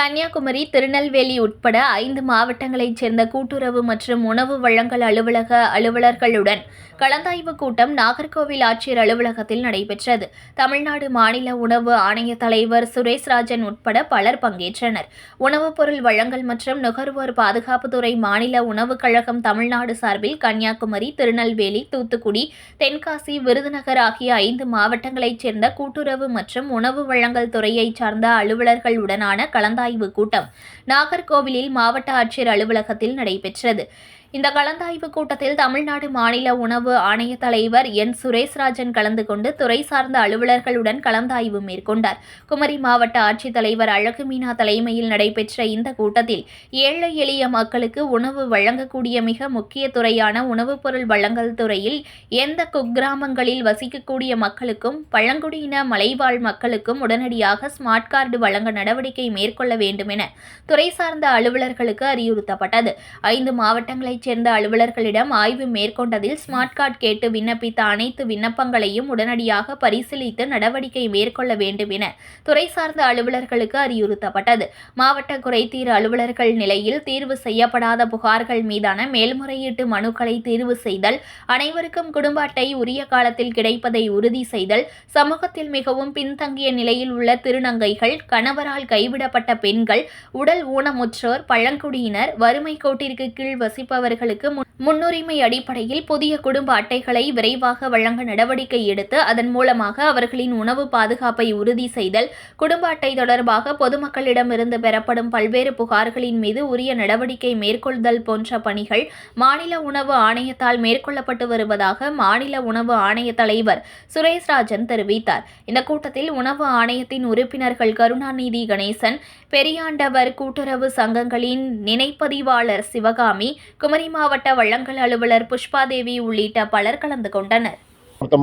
கன்னியாகுமரி திருநெல்வேலி உட்பட ஐந்து மாவட்டங்களைச் சேர்ந்த கூட்டுறவு மற்றும் உணவு வழங்கல் அலுவலக அலுவலர்களுடன் கலந்தாய்வு கூட்டம் நாகர்கோவில் ஆட்சியர் அலுவலகத்தில் நடைபெற்றது. தமிழ்நாடு மாநில உணவு ஆணைய தலைவர் சுரேஷ்ராஜன் உட்பட பலர் பங்கேற்றனர். உணவுப் பொருள் வழங்கல் மற்றும் நுகர்வோர் பாதுகாப்புத்துறை மாநில உணவுக் கழகம் தமிழ்நாடு சார்பில் கன்னியாகுமரி திருநெல்வேலி தூத்துக்குடி தென்காசி விருதுநகர் ஆகிய ஐந்து மாவட்டங்களைச் சேர்ந்த கூட்டுறவு மற்றும் உணவு வழங்கல் துறையைச் சார்ந்த அலுவலர்களுடனான கலந்தாய்வு கூட்டம். நாகர்கோவிலில் மாவட்ட ஆட்சியர் அலுவலகத்தில் நடைபெற்றது. இந்த கலந்தாய்வு கூட்டத்தில் தமிழ்நாடு மாநில உணவு ஆணைய தலைவர் என். சுரேஷ்ராஜன் கலந்து கொண்டு துறை சார்ந்த அலுவலர்களுடன் கலந்தாய்வு மேற்கொண்டார். குமரி மாவட்ட ஆட்சித்தலைவர் அழகு மீனா தலைமையில் நடைபெற்ற இந்த கூட்டத்தில் ஏழை எளிய மக்களுக்கு உணவு வழங்கக்கூடிய மிக முக்கிய துறையான உணவுப் பொருள் வழங்கல் துறையில் எந்த குக்கிராமங்களில் வசிக்கக்கூடிய மக்களுக்கும் பழங்குடியின மலைவாழ் மக்களுக்கும் உடனடியாக ஸ்மார்ட் கார்டு வழங்க நடவடிக்கை மேற்கொள்ள வேண்டும் என துறை சார்ந்த அலுவலர்களுக்கு அறிவுறுத்தப்பட்டது. ஐந்து மாவட்டங்களை துறையைச் சேர்ந்த அலுவலர்களிடம் ஆய்வு மேற்கொண்டதில் ஸ்மார்ட் கார்டு கேட்டு விண்ணப்பித்த அனைத்து விண்ணப்பங்களையும் உடனடியாக பரிசீலித்து நடவடிக்கை மேற்கொள்ள வேண்டும் என துறை சார்ந்த அலுவலர்களுக்கு அறிவுறுத்தப்பட்டது. மாவட்ட குறைதீர் அலுவலர்கள் நிலையில் தீர்வு செய்யப்படாத புகார்கள் மீதான மேல்முறையீட்டு மனுக்களை தீர்வு செய்தல் அனைவருக்கும் குடும்ப அட்டை உரிய காலத்தில் கிடைப்பதை உறுதி செய்தல் சமூகத்தில் மிகவும் பின்தங்கிய நிலையில் உள்ள திருநங்கைகள் கணவரால் கைவிடப்பட்ட பெண்கள் உடல் ஊனமுற்றோர் பழங்குடியினர் வறுமை கோட்டிற்கு கீழ் வசிப்பவர் அவர்களுக்கு முன்- முன்னுரிமை அடிப்படையில் புதிய குடும்ப அட்டைகளை விரைவாக வழங்க நடவடிக்கை எடுத்து அதன் மூலமாக அவர்களின் உணவு பாதுகாப்பை உறுதி செய்தல் குடும்ப அட்டை தொடர்பாக பொதுமக்களிடமிருந்து பெறப்படும் பல்வேறு புகார்களின் மீது உரிய நடவடிக்கை மேற்கொள்தல் போன்ற பணிகள் மாநில உணவு ஆணையத்தால் மேற்கொள்ளப்பட்டு வருவதாக மாநில உணவு ஆணைய தலைவர் சுரேஷ்ராஜன் தெரிவித்தார். இந்த கூட்டத்தில் உணவு ஆணையத்தின் உறுப்பினர்கள் கருணாநிதி கணேசன் பெரியாண்டவர் கூட்டுறவு சங்கங்களின் நினைப்பதிவாளர் சிவகாமி குமரி மாவட்ட வழங்கல் அலுவலர் புஷ்பாதேவி உள்ளிட்ட பலர் கலந்து கொண்டனர்.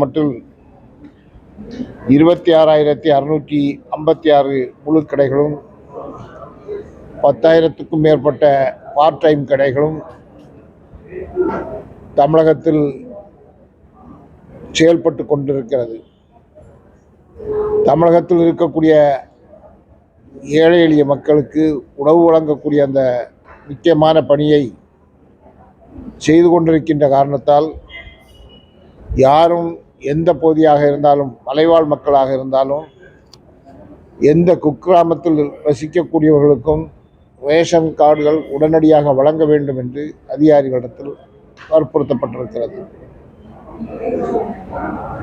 மட்டும் இருபத்தி ஆறாயிரத்தி அறுநூற்றி ஐம்பத்தி ஆறு முழு கடைகளும் பத்தாயிரத்துக்கும் மேற்பட்ட பார்ட் டைம் கடைகளும் தமிழகத்தில் செயல்பட்டு கொண்டிருக்கிறது. தமிழகத்தில் இருக்கக்கூடிய ஏழை எளிய மக்களுக்கு உணவு வழங்கக்கூடிய அந்த முக்கியமான பணியை செய்து கொண்டிருக்கின்ற காரணத்தால் யாரும் எந்த பகுதியாக இருந்தாலும் மலைவாழ் மக்களாக இருந்தாலும் எந்த குக்கிராமத்தில் வசிக்கக்கூடியவர்களுக்கும் ரேஷன் கார்டுகள் உடனடியாக வழங்க வேண்டும் என்று அதிகாரிகளிடத்தில் வற்புறுத்தப்பட்டிருக்கிறது.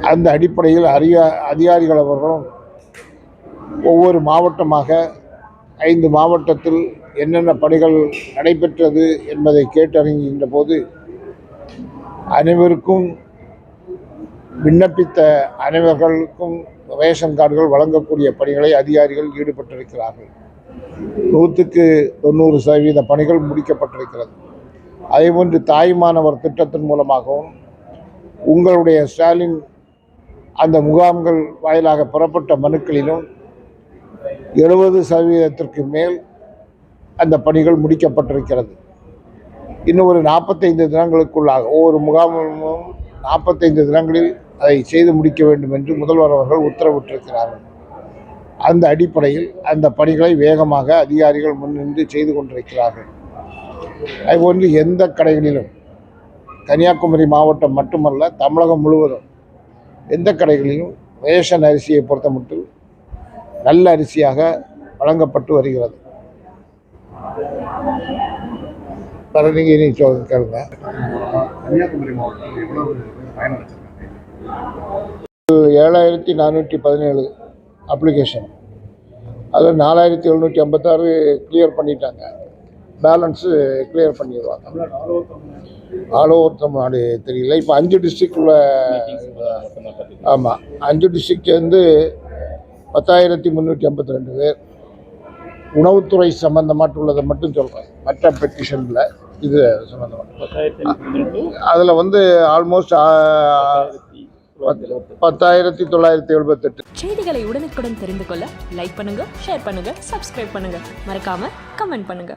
அந்த அடிப்படையில் அறிய அதிகாரிகள் அவர்களும் ஒவ்வொரு மாவட்டமாக ஐந்து மாவட்டத்தில் என்னென்ன பணிகள் நடைபெற்றது என்பதை கேட்டறிகின்ற போது அனைவருக்கும் விண்ணப்பித்த அனைவர்களுக்கும் ரேஷன் கார்டுகள் வழங்கக்கூடிய பணிகளை அதிகாரிகள் ஈடுபட்டிருக்கிறார்கள். நூற்றுக்கு தொண்ணூறு சதவீத பணிகள் முடிக்கப்பட்டிருக்கிறது. அதேபோன்று தாய்மானவர் திட்டத்தின் மூலமாகவும் உங்களுடைய ஸ்டாலின் அந்த முகாம்கள் வாயிலாக பெறப்பட்ட மனுக்களிலும் எழுபது சதவீதத்திற்கு மேல் அந்த பணிகள் முடிக்கப்பட்டிருக்கிறது. இன்னும் ஒரு நாற்பத்தைந்து தினங்களுக்குள்ளாக ஒவ்வொரு முகாமும் நாற்பத்தைந்து தினங்களில் அதை செய்து முடிக்க வேண்டும் என்று முதல்வர் அவர்கள் உத்தரவிட்டிருக்கிறார்கள். அந்த அடிப்படையில் அந்த பணிகளை வேகமாக அதிகாரிகள் முன்னின்று செய்து கொண்டிருக்கிறார்கள். அதுபோன்று எந்த கடைகளிலும் கன்னியாகுமரி மாவட்டம் மட்டுமல்ல தமிழகம் முழுவதும் எந்த கடைகளிலும் ரேஷன் அரிசியை பொறுத்த மட்டும் நல்ல அரிசியாக வழங்கப்பட்டு வருகிறது. சொல் கேளுங்க. ஏழாயிரத்தி நானூற்றி பதினேழு அப்ளிகேஷன் அதில் நாலாயிரத்தி எழுநூற்றி ஐம்பத்தாறு கிளியர் பண்ணிட்டாங்க. பேலன்ஸு கிளியர் பண்ணிடுவாங்க. All over Tamil Nadu. தெரியல. இப்போ அஞ்சு டிஸ்ட்ரிக்ட் உள்ள ஆமாம் அஞ்சு டிஸ்ட்ரிக்ட் வந்து பத்தாயிரத்தி முந்நூற்றி ஐம்பத்தி ரெண்டு பேர் உணவுத்துறை சம்மந்தமாட்டு உள்ளதை மட்டும் சொல்கிறேன் மற்ற பெட்டிஷனில் இது சம்மந்தமாக அதில் வந்து ஆல்மோஸ்ட் பத்தாயிரத்தி தொள்ளாயிரத்தி எழுபத்தெட்டு. செய்திகளை உடனுக்குடன் தெரிந்து கொள்ள லைக் பண்ணுங்க ஷேர் பண்ணுங்க சப்ஸ்கிரைப் பண்ணுங்க. மறக்காம கமெண்ட் பண்ணுங்க.